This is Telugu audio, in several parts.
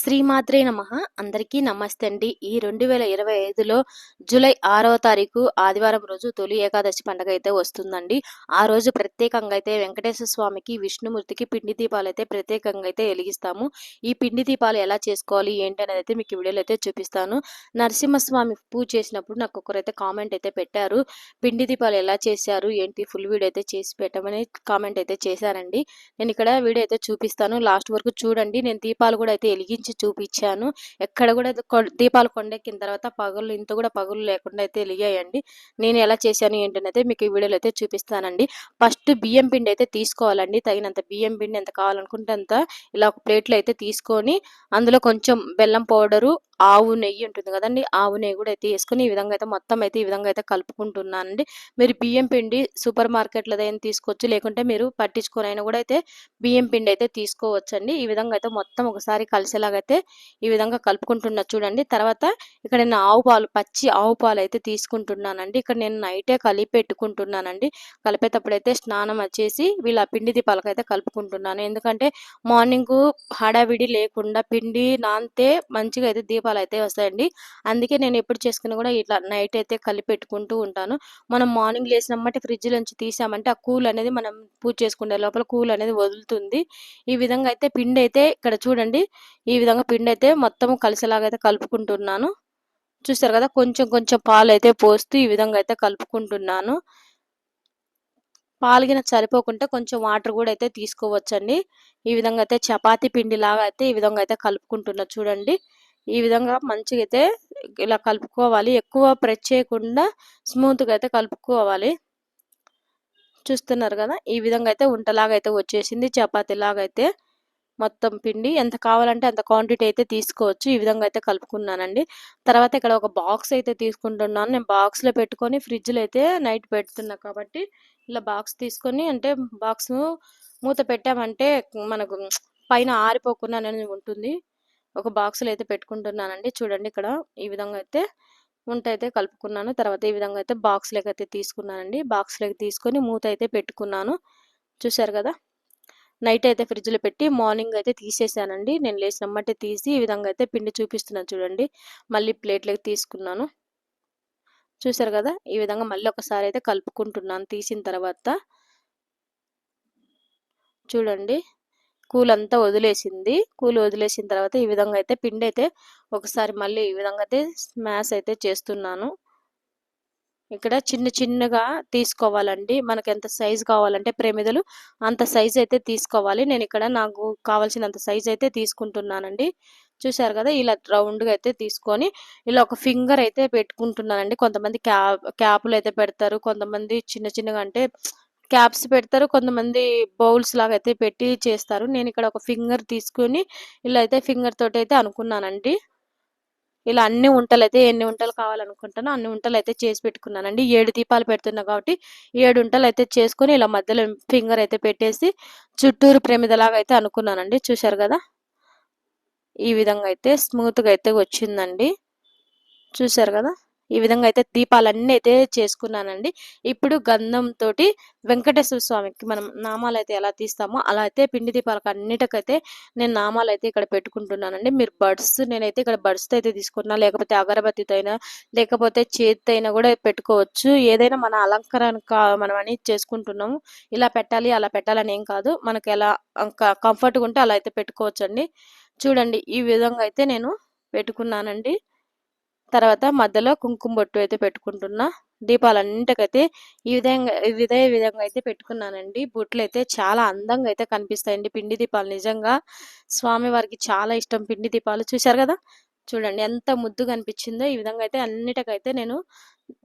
శ్రీమాత్రే నమ. అందరికీ నమస్తే అండి. ఈ రెండు వేల ఇరవై ఐదులో జూలై ఆరవ తారీఖు ఆదివారం రోజు తొలి ఏకాదశి పండుగ అయితే వస్తుందండి. ఆ రోజు ప్రత్యేకంగా అయితే వెంకటేశ్వర స్వామికి విష్ణుమూర్తికి పిండి దీపాలు అయితే ప్రత్యేకంగా అయితే వెలిగిస్తాము. ఈ పిండి దీపాలు ఎలా చేసుకోవాలి ఏంటి అనేది అయితే మీకు వీడియోలో అయితే చూపిస్తాను. నరసింహస్వామి పూజ చేసినప్పుడు నాకు ఒకరైతే కామెంట్ అయితే పెట్టారు. పిండి దీపాలు ఎలా చేశారు ఏంటి ఫుల్ వీడియో అయితే చేసి పెట్టమని కామెంట్ అయితే చేశారండి. నేను ఇక్కడ వీడియో అయితే చూపిస్తాను. లాస్ట్ వరకు చూడండి. నేను దీపాలు కూడా అయితే వెలిగించి నుంచి చూపించాను ఎక్కడ కూడా దీపాలు కొండెక్కిన తర్వాత పగులు ఇంత కూడా పగులు లేకుండా అయితే వెలిగాయండి. నేను ఎలా చేశాను ఏంటనైతే మీకు ఈ వీడియోలో అయితే చూపిస్తానండి. ఫస్ట్ బియ్యం పిండి అయితే తీసుకోవాలండి. తగినంత బియ్యం పిండి ఎంత కావాలనుకుంటే అంత ఇలా ఒక ప్లేట్లో అయితే తీసుకొని అందులో కొంచెం బెల్లం పౌడరు ఆవు నెయ్యి ఉంటుంది కదండి ఆవు నెయ్యి కూడా అయితే వేసుకొని ఈ విధంగా అయితే మొత్తం అయితే ఈ విధంగా అయితే కలుపుకుంటున్నానండి. మీరు బియ్యం పిండి సూపర్ మార్కెట్లో అయినా తీసుకోవచ్చు. లేకుంటే మీరు పట్టించుకొని అయినా కూడా అయితే బియ్యం పిండి అయితే తీసుకోవచ్చండి. ఈ విధంగా అయితే మొత్తం ఒకసారి కలిసేలాగా అయితే ఈ విధంగా కలుపుకుంటున్నా చూడండి. తర్వాత ఇక్కడ నేను ఆవు పాలు పచ్చి ఆవు పాలు అయితే తీసుకుంటున్నానండి. ఇక్కడ నేను నైటే కలిపి పెట్టుకుంటున్నానండి. కలిపేటప్పుడు అయితే స్నానం వచ్చేసి వీళ్ళ పిండి దీపాలకు అయితే కలుపుకుంటున్నాను. ఎందుకంటే మార్నింగ్ హడావిడి లేకుండా పిండి నానితే మంచిగా అయితే దీపాలు అయితే వస్తాయండి. అందుకే నేను ఎప్పుడు చేసుకుని కూడా ఇట్లా నైట్ అయితే కలిపి పెట్టుకుంటూ ఉంటాను. మనం మార్నింగ్ లేసినమ్మంటే ఫ్రిడ్జ్ నుంచి తీసామంటే ఆ కూల్ అనేది మనం పూజ చేసుకునే లోపల కూల్ అనేది వదులుతుంది. ఈ విధంగా అయితే పిండి అయితే ఇక్కడ చూడండి. ఈ విధంగా పిండి అయితే మొత్తం కలిసేలాగా అయితే కలుపుకుంటున్నాను. చూస్తారు కదా కొంచెం కొంచెం పాలు అయితే పోస్తూ ఈ విధంగా అయితే కలుపుకుంటున్నాను. పాలుగిన సరిపోకుంటే కొంచెం వాటర్ కూడా అయితే తీసుకోవచ్చండి. ఈ విధంగా అయితే చపాతీ పిండిలాగా అయితే ఈ విధంగా అయితే కలుపుకుంటున్నా చూడండి. ఈ విధంగా మంచిగా అయితే ఇలా కలుపుకోవాలి. ఎక్కువ ప్రెస్ చేయకుండా స్మూత్గా అయితే కలుపుకోవాలి. చూస్తున్నారు కదా ఈ విధంగా అయితే ఉంటలాగా అయితే వచ్చేసింది చపాతీలాగా అయితే. మొత్తం పిండి ఎంత కావాలంటే అంత క్వాంటిటీ అయితే తీసుకోవచ్చు. ఈ విధంగా అయితే కలుపుకున్నానండి. తర్వాత ఇక్కడ ఒక బాక్స్ అయితే తీసుకుంటున్నాను. నేను బాక్స్లో పెట్టుకొని ఫ్రిడ్జ్లో అయితే నైట్ పెడుతున్నా కాబట్టి ఇలా బాక్స్ తీసుకొని అంటే బాక్స్ మూత పెట్టామంటే మనకు పైన ఆరిపోకుండా అనేది ఉంటుంది. ఒక బాక్స్లో అయితే పెట్టుకుంటున్నానండి. చూడండి ఇక్కడ ఈ విధంగా అయితే ఉంట అయితే కలుపుకున్నాను. తర్వాత ఈ విధంగా అయితే బాక్స్లోకి అయితే తీసుకున్నానండి. బాక్స్లోకి తీసుకొని మూత అయితే పెట్టుకున్నాను. చూసారు కదా? నైట్ అయితే ఫ్రిడ్జ్లో పెట్టి మార్నింగ్ అయితే తీసేసానండి. నేను లేచినమ్మంటే తీసి ఈ విధంగా అయితే పిండి చూపిస్తున్నాను చూడండి. మళ్ళీ ప్లేట్లోకి తీసుకున్నాను. చూసారు కదా? ఈ విధంగా మళ్ళీ ఒకసారి అయితే కలుపుకుంటున్నాను తీసిన తర్వాత. చూడండి. కూల్ అంతా వదిలేసింది. కూల్ వదిలేసిన తర్వాత ఈ విధంగా అయితే పిండి అయితే ఒకసారి మళ్ళీ ఈ విధంగా అయితే స్మాష్ అయితే చేస్తున్నాను. ఇక్కడ చిన్న చిన్నగా తీసుకోవాలండి. మనకు ఎంత సైజు కావాలంటే ప్రేమిదలు అంత సైజ్ అయితే తీసుకోవాలి. నేను ఇక్కడ నాకు కావాల్సినంత సైజ్ అయితే తీసుకుంటున్నానండి. చూసారు కదా ఇలా రౌండ్గా అయితే తీసుకొని ఇలా ఒక ఫింగర్ అయితే పెట్టుకుంటున్నానండి. కొంతమంది క్యాప్ క్యాపులు అయితే పెడతారు. కొంతమంది చిన్న చిన్నగా అంటే క్యాప్స్ పెడతారు. కొంతమంది బౌల్స్ లాగా అయితే పెట్టి చేస్తారు. నేను ఇక్కడ ఒక ఫింగర్ తీసుకుని ఇలా అయితే ఫింగర్ తోటి అయితే అనుకున్నానండి. ఇలా అన్ని వంటలు అయితే ఎన్ని వంటలు కావాలనుకుంటానో అన్ని వంటలు అయితే చేసి పెట్టుకున్నానండి. ఏడు దీపాలు పెడుతున్నా కాబట్టి ఏడు వంటలు అయితే చేసుకొని ఇలా మధ్యలో ఫింగర్ అయితే పెట్టేసి చుట్టూరు ప్రేమిదలాగా అయితే అనుకున్నానండి. చూశారు కదా? ఈ విధంగా అయితే స్మూత్గా అయితే వచ్చిందండి. చూశారు కదా? ఈ విధంగా అయితే దీపాలన్నీ అయితే చేసుకున్నానండి. ఇప్పుడు గంధం తోటి వెంకటేశ్వర స్వామికి మనం నామాలు అయితే ఎలా తీస్తామో అలా అయితే పిండి దీపాలకు అన్నిటికైతే నేను నామాలు అయితే ఇక్కడ పెట్టుకుంటున్నానండి. మీరు బడ్స్ నేనైతే ఇక్కడ బడ్స్తో అయితే తీసుకున్నా లేకపోతే అగరబత్తితో అయినా లేకపోతే చేతితో అయినా కూడా పెట్టుకోవచ్చు. ఏదైనా మన అలంకరణ మనం అని చేసుకుంటున్నాము. ఇలా పెట్టాలి అలా పెట్టాలని ఏం కాదు. మనకి ఎలా కంఫర్ట్గా ఉంటే అలా అయితే పెట్టుకోవచ్చండి. చూడండి ఈ విధంగా అయితే నేను పెట్టుకున్నానండి. తర్వాత మధ్యలో కుంకుమ బొట్టు అయితే పెట్టుకుంటున్నా. దీపాలన్నింటికైతే ఈ విధంగా ఇదే విధంగా అయితే పెట్టుకున్నానండి. బొట్లు అయితే చాలా అందంగా అయితే కనిపిస్తాయండి. పిండి దీపాలు నిజంగా స్వామి వారికి చాలా ఇష్టం. పిండి దీపాలు చూశారు కదా? చూడండి ఎంత ముద్దు కనిపించిందో ఈ విధంగా అయితే అన్నిటికైతే నేను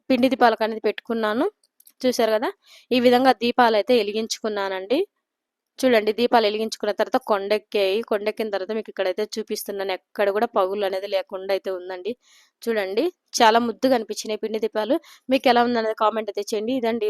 పిండి దీపాలకు అనేది పెట్టుకున్నాను. చూశారు కదా? ఈ విధంగా దీపాలు అయితే వెలిగించుకున్నానండి. చూడండి దీపాలు వెలిగించుకున్న తర్వాత కొండెక్కాయి కొండెక్కిన తర్వాత మీకు ఇక్కడైతే చూపిస్తున్నాను. ఎక్కడ కూడా పగులు అనేది లేకుండా అయితే ఉందండి. చూడండి చాలా ముద్దుగా అనిపించినాయి పిండి దీపాలు. మీకు ఎలా ఉందనేది కామెంట్ అయితే చేయండి. ఇదండి